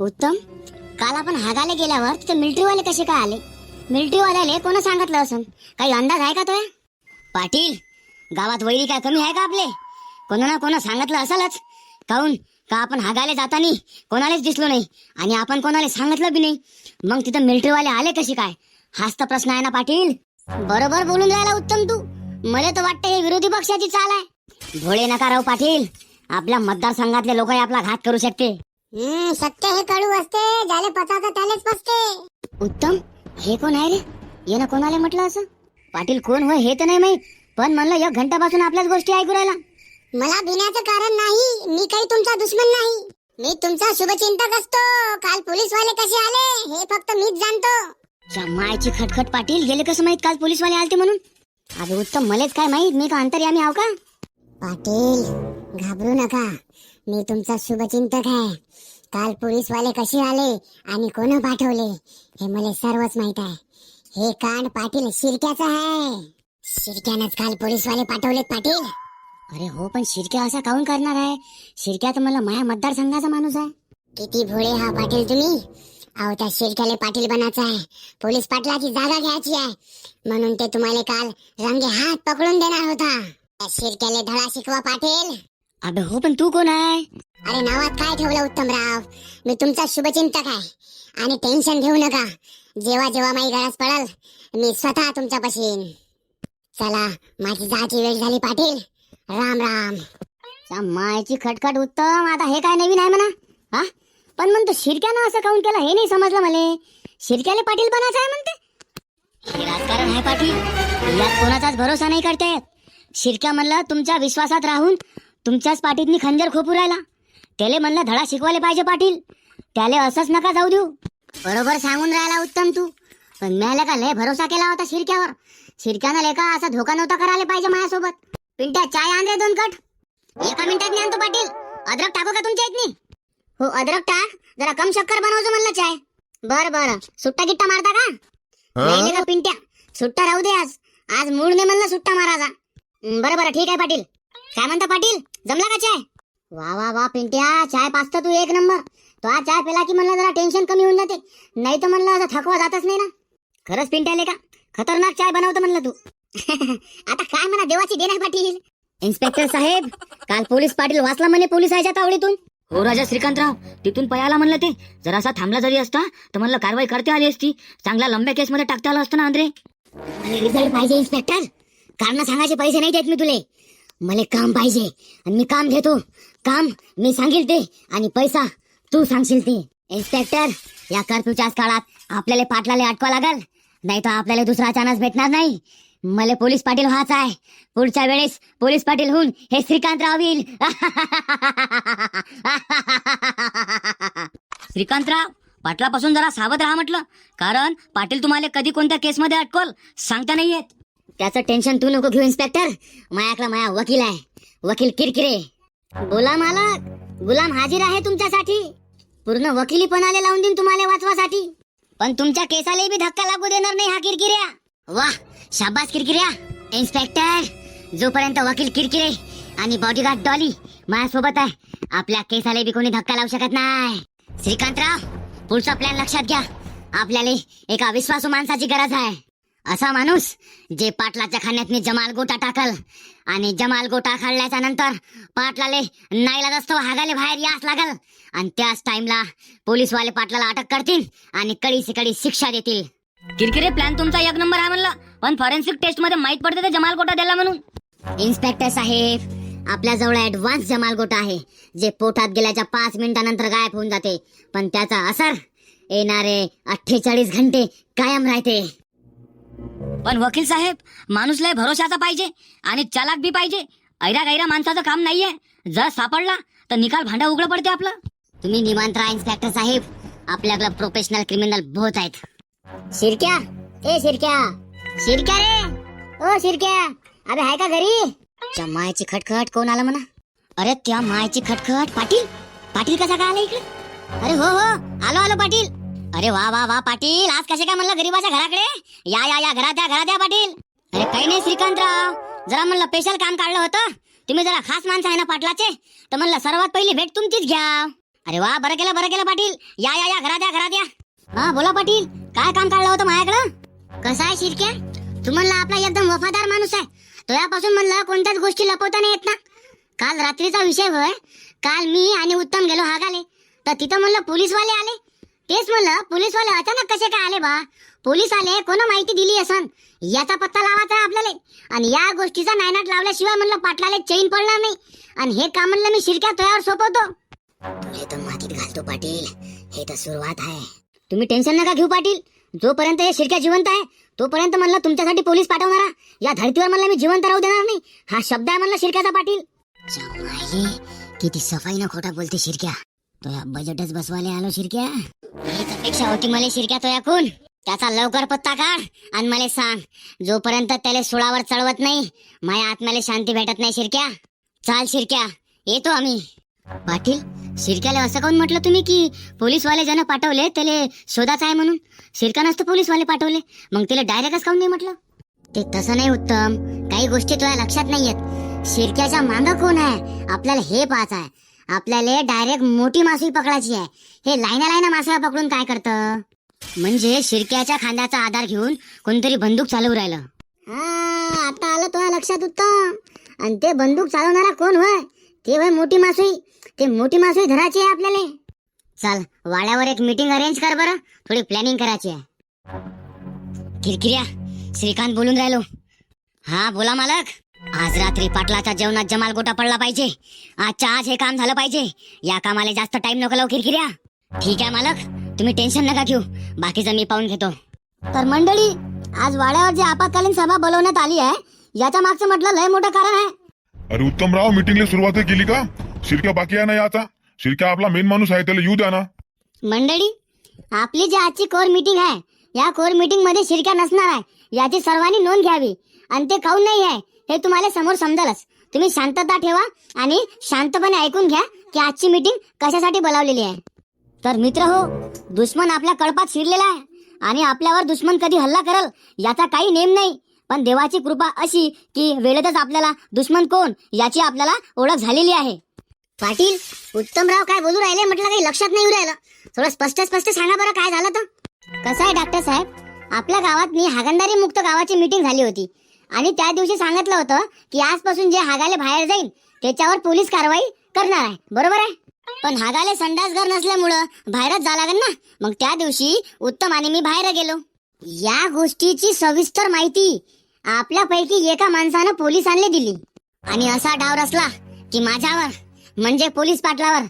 उत्तम? काल आपण हागाले गेल्यावर तिथे मिलिटरीवाले कसे काय आले? मिलिटरीवाल्याले कोण सांगितलं असं काही अंदाज आहे का तो पाटील गावात वैरी काय कमी आहे का आपले? कोणा ना कोणा सांगितलं असेलच. काऊन का आपण हागाले जातानी कोणालाच दिसलो नाही आणि आपण कोणाला सांगितलं बी नाही? मग तिथं मिलिटरीवाले आले कसे काय? हाच तर प्रश्न आहे ना पाटील? बरोबर बोलून राहिला उत्तम तू. मला तर वाटतं हे विरोधी पक्षाची चाल आहे. भोळे नका राहू पाटील. आपल्या मतदारसंघातले लोक आपला घात करू शकते हम्म सत्य हे कडू असते ज्याले पचावतं त्यालेच पचते उत्तम हे कोण आहे रे? येणं कोणाला म्हटलं असं? पाटील कोण होय हे तर नाही माहीत पण म्हणलं एक घंट्यापासून आपल्याच गोष्टी ऐकू राहिला. मला भिण्याचं कारण नाही मी काही तुमचा दुश्मन नाही. मी तुमचा शुभचिंतक असतो काल पोलीसवाले कसे आले हे फक्त मीच जाणतो. च्या मायची खटखट पाटील गेले कसं माहीत काल पोलीसवाले आलते म्हणून? अरे उत्तम मलेच काय माहीत मी का अंतर्यामी आहो का? पाटील घाबरू नका. मी तुमचा शुभचिंतक आहे. काल पोलीसवाले कसे आले आणि कोण पाठवले हे मला सर्वच माहीत आहे. हे कांड पाटील शिरक्याचं आहे. शिरक्यानंच काल पोलीसवाले पाठवलेत पाटील. अरे हो पण शिरक्या असा काऊन करणार आहे? शिरक्या तर मला माया मतदारसंघाचा माणूस आहे. किती भोळे हा पाटील तुम्ही. अहो त्या शिरक्याला पाटील बनायचं आहे. पोलीस पाटलाची जागा घ्यायची आहे. म्हणून ते तुम्हाला काल रंगे हात पकडून देणार होता. त्या शिरक्याला धडा शिकवा पाटील. अबे हो पण तू कोण आहे? अरे नावात काय ठेवलं उत्तमराव मी तुमचा शुभचिंतक आहे. आणि टेन्शन घेऊ नका. जेव्हा जेव्हा माझी गरज पडल मी स्वतः तुमच्यापाशी येईन. चला माझी जायची वेळ झाली पाटील. राम राम. मायची खटखट उत्तम. आता हे काय नवीन आहे म्हणा? हा? पण म्हणतो शिरक्यानं असं काऊन केलं? हे नाही समजलं मला. शिरक्याले पाटील बनायचं आहे म्हणते. हे राजकारण आहे पाटील. यात कोणाचाच भरोसा नाही करता शिरक्या म्हणलं तुमच्या विश्वासात राहून तुमच्याच पाटीतनी खंजर खोपू राहिला त्याले म्हणलं धडा शिकवायला पाहिजे पाटील. त्याले असंच नका जाऊ देऊ. बरोबर सांगून राहिला उत्तम तू. पण मिळालं का लय भरोसा केला होता शिरक्यावर? शिरक्यानं लेका असा धोका नव्हता करायला पाहिजे माझ्यासोबत. पिंट्या चाय आण रे दोन कट. एका मिनिटात नाही आणतो पाटील. अद्रक टाकू का तुमच्या इथनी? हो अद्रक टाक. जरा कम शक्कर बनवतो म्हणलं चाय. बर बर. सुट्टा गिट्टा मारता का? नाही का पिंट्या. सुट्टा राहू दे आज. आज मूड ने म्हणलं सुट्टा मारायचा. बरं बरं. ठीक आहे पाटील. काय म्हणता पाटील जमला का चाय? वा वा वा पिंट्या चाय पाचता तू एक नंबर. तो हा चाय पेला की म्हणलं जरा टेन्शन कमी होऊन जाते. नाही तर म्हणलं असं थकवा जातच नाही ना. खरंच पिंट्याले का खतरनाक चाय बनवतो म्हणलं तू. आता काय म्हणा देवाची देणार पाटील. इन्स्पेक्टर साहेब काल पोलीस पाटील वाचला म्हणे पोलिसाच्या तावडीतून. हो राजा श्रीकांतराव तिथून पयाला म्हणलं ते. जरासा थांबला जरी असता तर म्हणलं कारवाई करते आली असती. चांगल्या लंब्या केस मध्ये टाकता आलं असतं ना आंद्रे रिझल्ट पाहिजे इन्स्पेक्टर कारण सांगायचे पैसे नाही देत मी तुले. मला काम पाहिजे आणि मी काम घेतो. काम मी सांगेल ते आणि पैसा तू सांगशील ते. इन्स्पेक्टर या कर्फ्यूच्याच काळात आपल्याला पाटलाला अटकवा लागल. नाही तर आपल्याला दुसरा चान्स भेटणार नाही. मला पोलीस पाटील व्हायच आहे. पुढच्या वेळेस पोलीस पाटील होऊन हे श्रीकांतराव येईल. श्रीकांतराव पाटलापासून जरा सावध राहा म्हटलं. कारण पाटील तुम्हाला कधी कोणत्या केसमध्ये अटकवल सांगता नाही येत. त्याचं टेन्शन तू नको घेऊ इन्स्पेक्टर. मायाकला माया वकील आहे. वकील किरकिरे. बोला मालक गुलाम हाजीर आहे तुमच्यासाठी. पूर्ण वकिलीपणाले लावून देईन तुम्हाला वाचवासाठी. पण तुमच्या केसाला बी धक्का लागू देणार नाही हा किरकिऱ्या. वा शाबास किरकिऱ्या. इन्स्पेक्टर जोपर्यंत वकील किरकिरे आणि बॉडीगार्ड डॉली माझ्यासोबत आहे आपल्या केसाला बी कोणी धक्का लावू शकत नाही. श्रीकांतराव पुढचा प्लॅन लक्षात घ्या. आपल्याला एका विश्वासू माणसाची गरज आहे. असा माणूस जे पाटलाच्या खाण्यातनी जमाल गोटा टाकल आणि जमाल गोटा खाल्ल्याच्या नंतर पाटलाले नाईला असतो हागाले बाहेर यास लागल. आणि त्याच टाइमला पोलीसवाले पाटलाला अटक करतील आणि कडी कडी शिक्षा देतील. किरकिरे प्लॅन तुमचा एक नंबर आहे म्हणलं. पण फॉरेन्सिक टेस्टमध्ये माहीत पडते ते जमाल कोटा दिला म्हणून. इन्स्पेक्टर साहेब आपल्या जवळ ऍडव्हान्स जमाल गोटा आहे जे पोटात गेल्याच्या पाच मिनिटानंतर गायब होऊन जाते. पण त्याचा असर येणारे अठ्ठेचाळीस घंटे कायम राहते. पण वकील साहेब माणूस लय भरोशाचा पाहिजे आणि चालाक बी पाहिजे. ऐरा गैरा माणसाचं काम नाहीये. जर सापडला तर निकाल भांडा उघड पडते आपलं. तुम्ही निवांत राहा इन्स्पेक्टर साहेब. आपल्याकडे प्रोफेशनल क्रिमिनल बहुत आहेत. शिरक्या? ए शिरक्या. शिरक्या रे? ओ शिरक्या. अरे हाय का घरी? त्या मायची खटखट कोण आलं म्हणा? अरे त्या मायची खटखट. पाटील? पाटील कसा काय आला इकडे? अरे हो हो. आलो आलो पाटील. अरे वा वा वा पाटील. आज कसे काय म्हणलं गरीबाच्या घराकडे? या या या घरात या घरात या पाटील. अरे काही नाही श्रीकांतराव. जरा म्हणलं स्पेशल काम काढलं होतं. तुम्ही जरा खास माणसं आहे ना पाटलाचे तर म्हणलं सर्वात पहिली भेट तुमचीच घ्या. अरे वा बरं केलं बरं केलं पाटील. या या या घरात या घरात या. हा बोला पाटील. काय काम काढलं होतं माझ्याकडं? कसं आहे शिरक्या तू म्हणला आपला एकदम वफादार माणूस आहे. तुझ्यापासून म्हणलं कोणत्याच गोष्टी लपवता नाही येत ना. काल रात्रीचा विषय होय. काल मी आणि उत्तम गेलो हागाले. तर तिथं म्हणलं पोलीसवाले आले. तेच म्हणलं पोलीसवाले अचानक कसे काय आले बा? पोलीस आले कोण माहिती दिली असन? याचा पत्ता लावायचा आपल्याला. आणि या गोष्टीचा नायनाट लावल्याशिवाय म्हणलं पाटलाला चैन पडणार नाही. आणि हे काम म्हणलं मी शिरक्या तुझ्यावर सोपवतो. तुले तर मातीत घालतो पाटील. हे तर सुरुवात आहे. तुम्ही टेन्शन नका घेऊ पाटील. जोपर्यंत हे शिरक्या जिवंत आहे तोपर्यंत म्हणलं तुमच्यासाठी पोलीस पाठवणारा. या धर्तीवर म्हणलं मी जिवंत राहू देणार नाही. हा शब्द आहे म्हणलं शिरक्याचा पाटील. किती सफाईनं खोटा बोलते शिरक्या. तो बजेटच बसवाले आलो शिरक्या. हीच होती मला शिरक्या तो याकून त्याचा लवकर पत्ता काढ आणि मला सांग जोपर्यंत त्याला सुळावर चढवत नाही माझ्या आत्म्याला शांती भेटत नाही शिरक्या. चाल शिरक्या येतो आम्ही. पाटील शिरक्याला असं काऊन म्हटलं तुम्ही की पोलीसवाले जण पाठवले त्याला शोधाच आहे म्हणून? शिरका नसतं पोलीसवाले पाठवले मग त्याला डायरेक्टच काऊन नाही म्हटलं? ते तसं नाही उत्तम. काही गोष्टी तुझ्या लक्षात नाही आहेत शिरक्याच्या मांग कोण आहे? आपल्याला हे पाहायचं आहे. आपल्याला डायरेक्ट मोठी मासळी पकडायची आहे. हे लाईना लाईना मासळा पकडून काय करतं? म्हणजे शिरक्याच्या खांद्याचा आधार घेऊन कोणतरी बंदूक चालवू राहिलं. हा आता आलं तुला लक्षात उत्तम. आणि ते बंदूक चालवणारा कोण होय? ते होय मोठी मासळी ते मोठी मासळी धरायची आहे आपल्याला. चाल वाड्यावर एक मीटिंग अरेंज कर बरं. थोडी प्लॅनिंग करायची आहे. किरकिऱ्या श्रीकांत बोलून राहिलो. हा बोला मालक. आज रात्री पाटलाच्या जेवणात जमाल गोटा पडला पाहिजे. आजच्या आज हे काम झालं पाहिजे. या कामाला जास्त टाइम नको लावू किरकिऱ्या ठीक आहे मालक. तुम्ही टेन्शन नका घेऊ. बाकीचं मी पाहून घेतो. तर मंडळी आज वाड्यावर जी आपत्कालीन सभा बोलवण्यात आली आहे याच्या मागचं म्हटलं लय मोठं कारण आहे. अरे उत्तमराव मीटिंगला सुरुवात केली का? शिरक्या बाकी आहे ना याचा? शिरक्या आपला मेन माणूस आहे त्याला येऊ द्या ना. मंडळी आपली जी आजची कोर मीटिंग आहे या कोर मीटिंगमध्ये शिरक्या नसणार आहे. याची सर्वांनी नोंद घ्यावी. आणि ते काऊन नाही आहे? हे तुम्हाला समोर समजालच. तुम्ही शांतता ठेवा आणि शांतपणे ऐकून घ्या की आजची मीटिंग कशासाठी बोलावलेली आहे. तर मित्र हो दुश्मन आपल्या कळपात शिरलेला आहे आणि आपल्यावर दुश्मन कधी हल्ला करल याचा काही नेम नाही. पण देवाची कृपा अशी की वेळेतच आपल्याला दुश्मन कोण याची आपल्याला ओळख झालेली आहे. पाटील उत्तमराव काय बोलू राहिले म्हटलं काही लक्षात नाही येऊ राहिलं. थोडं स्पष्ट स्पष्ट सांगा बरं काय झालं तर. कसं आहे डॉक्टर साहेब? आपल्या गावात मी हागंदारी मुक्त गावाची मीटिंग झाली होती. आणि त्या दिवशी सांगितलं होतं की आजपासून जे हागाले बाहेर जाईल त्याच्यावर पोलीस कारवाई करणार आहे. बरोबर आहे? पण हागाले संडास घर नसल्यामुळं बाहेरच जा लागेल ना? मग त्या दिवशी उत्तम आणि मी बाहेर गेलो. या गोष्टीची सविस्तर माहिती आपल्यापैकी एका माणसानं पोलिसांना दिली. आणि असा डाव रचला की माझ्यावर म्हणजे पोलीस पाटलावर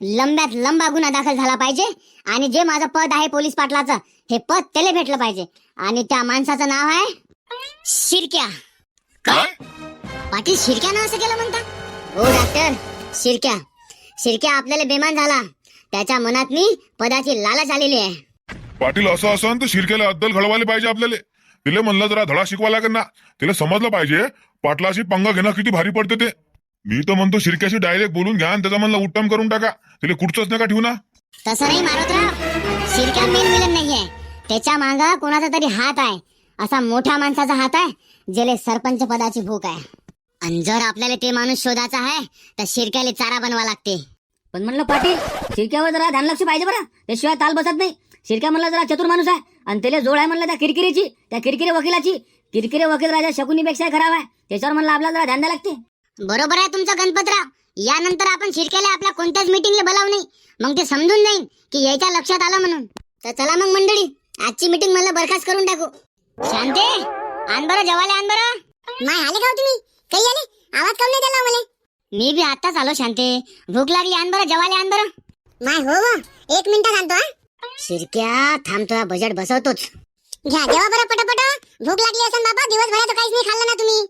लंब्यात लंबा गुन्हा दाखल झाला पाहिजे आणि जे माझं पद आहे पोलीस पाटलाचं हे पद त्याला भेटलं पाहिजे. आणि त्या माणसाचं नाव आहे शिरक्या. काय? पाटील शिरक्यानं असं केलं म्हणता? हो डॉक्टर शिरक्या. शिरक्या आपल्याला बेमान झाला. त्याच्या मनात मी पदाची लालच आलेली आहे. पाटील असं असं तर शिरक्याला अद्दल घडवायला पाहिजे आपल्याला. तिला म्हणलं जरा धडा शिकवा लागेल ना. तिला समजलं पाहिजे पाटलाशी पंगा घेणं किती भारी पडते ते. मी तर म्हणतो शिरक्याशी डायरेक्ट बोलून घ्या आणि त्याचा म्हणलं उत्तम करून टाका. तिला कुठचंच नका ठेवू ना. तसं नाही मारुतराव. शिरक्या मेन विलन नाहीये. त्याच्या माग कोणाचा तरी हात आहे. असा मोठ्या माणसाचा हात आहे ज्याला सरपंच पदाची भूक आहे. आणि जर आपल्याला ते माणूस शोधायचा आहे तर शिरक्याला चारा बनवा लागते. पण म्हणलं पाटील शिरक्यावर जरा ध्यान लक्ष पाहिजे बरं. त्याशिवाय ताल बसत नाही. शिरक्या म्हणलं जरा चतुर माणूस आहे. आणि त्याला जोड आहे म्हणलं त्या किरकिरीची त्या किरकिरी वकिलाची. किरकिरी वकील राजा शकुनीपेक्षा खराब आहे. त्याच्यावर म्हणलं आपल्याला जरा ध्यान द्यावं लागते. बरोबर आहे तुमचं गणपतराव. यानंतर आपण शिरक्याला आपल्या कोणत्याच मीटिंगला बोलावू नाही. मग ते समजून जाईन की याच्या लक्षात आलं म्हणून. तर चला मग मंडळी आजची मीटिंग मला बरखास्त करून टाकू. शांते आण बरं जेवायला आण बरं. माय आले का हो तुम्ही? काही आले? आवाज काऊन नाही दिला मला? मी बी आताच आलो शांते. भूक लागली आण बरं जेवायला आण बरं. माय हो हो. एक मिनिट सांगतो हा. शिरक्या थांबतो बजेट बसवतोच. घ्या जेव्हा बरं पटापट. भूक लागली असेल बाबा दिवसभराचं काहीच नाही खाल्लं ना तुम्ही.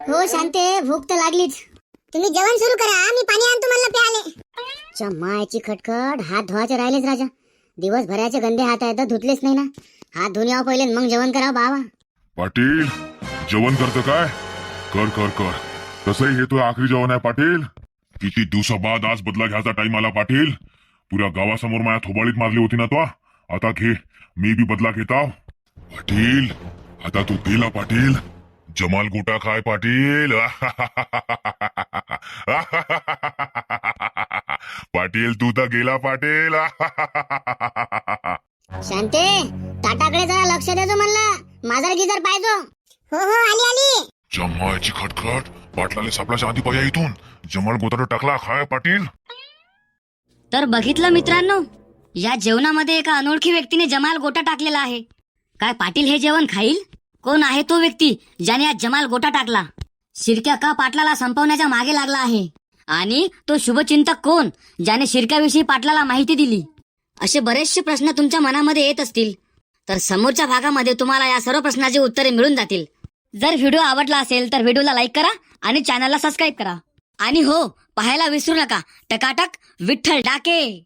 हो शांते भूक तर लागलीच. तुम्ही जेवण सुरू करा मी पाणी आणतो म्हणलं प्याले. मायची खटखट हात धुवायचे राहिलेच राजा. दिवसभराचे गंदे हात आहेत तर धुतलेच नाही ना. हात धुवून पहिले मग जेवण करावं बाबा. पाटील जेवण करतो काय? कर कर कर. तसंही हे तुझं आखरी जेवण आहे पाटील. किती दिवसाबाद आज बदला घ्यायचा टाइम आला पाटील. पुऱ्या गावासमोर माझ्या थोबाळीत मारली होती ना तो. आता घे मी बी बदला घेताव. पाटील आता तू गेला पाटील. जमाल गोटा खाय पाटील. पाटील तू तर गेला पाटील. शांते ताटाकडे जरा लक्ष द्यायचो म्हणलं. माझा गिजर पाहिजो. हो हो आली आली. जमायची खटखट. पाटलाले सापळाच्या आधी पाया इथून. जमल गोताडो टाकला खाय पाटील. तर बघितलं मित्रांनो या जेवणामध्ये एका अनोळखी व्यक्तीने जमाल गोटा टाकलेला आहे. काय पाटील हे जेवण खाईल? कोण आहे तो व्यक्ती ज्याने आज जमाल गोटा टाकला? शिरक्या का पाटलाला संपवण्याच्या मागे लागला आहे? आणि तो शुभचिंतक कोण ज्याने शिरक्याविषयी पाटलाला माहिती दिली? असे बरेचसे प्रश्न तुमच्या मनामध्ये येत असतील. तर समोरच्या भागामध्ये तुम्हाला या सर्व प्रश्नाची उत्तरे मिळून जातील. जर व्हिडिओ आवडला असेल तर व्हिडिओला लाईक करा आणि चॅनलला सबस्क्राईब करा. आणि हो पाहायला विसरू नका. टकाटक विठ्ठल डाके!